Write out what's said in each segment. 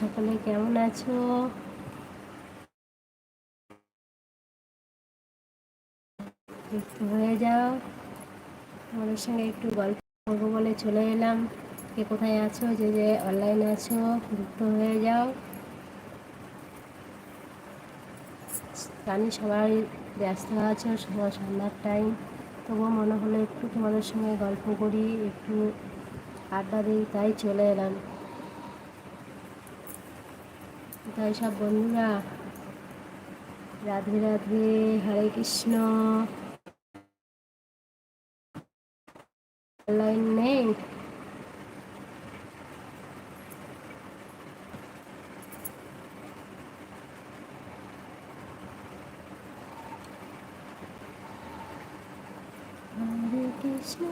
সকলে কেমন আছো? একটু হয়ে যাও। তোমাদের সঙ্গে একটু গল্প করব বলে চলে এলাম। কে কোথায় আছো? যে যে অনলাইন আছো, যুক্ত হয়ে যাও। জানি সবাই ব্যস্ত আছো সবার সন্ধ্যার টাইম তবুও মনে হলো একটু তোমাদের সঙ্গে গল্প করি, একটু আড্ডা দিই, তাই চলে এলাম। তাই সব বন্ধুরা। রাধে রাধে হরে কৃষ্ণ। অনলাইন নেই। হরে কৃষ্ণ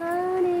হরে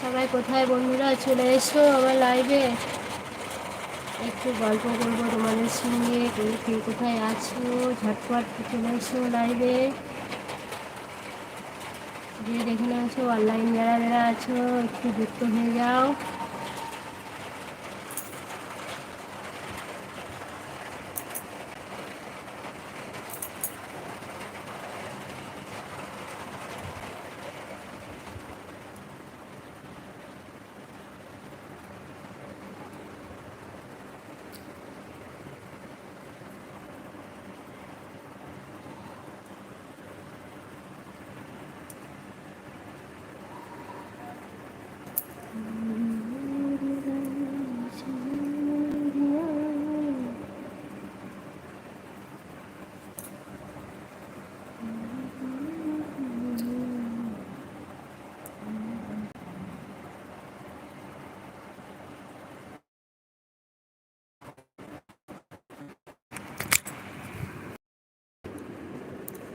সবাই কোথায় বন্ধুরা? চলে এসো আমার লাইভে একটু গল্প করব তোমাদের সঙ্গে। কে কোথায় আছো? ঝটপট চলে এসো লাইভে যে দেখে আছো অনলাইন যারা যারা আছো, একটু যুক্ত হয়ে যাও।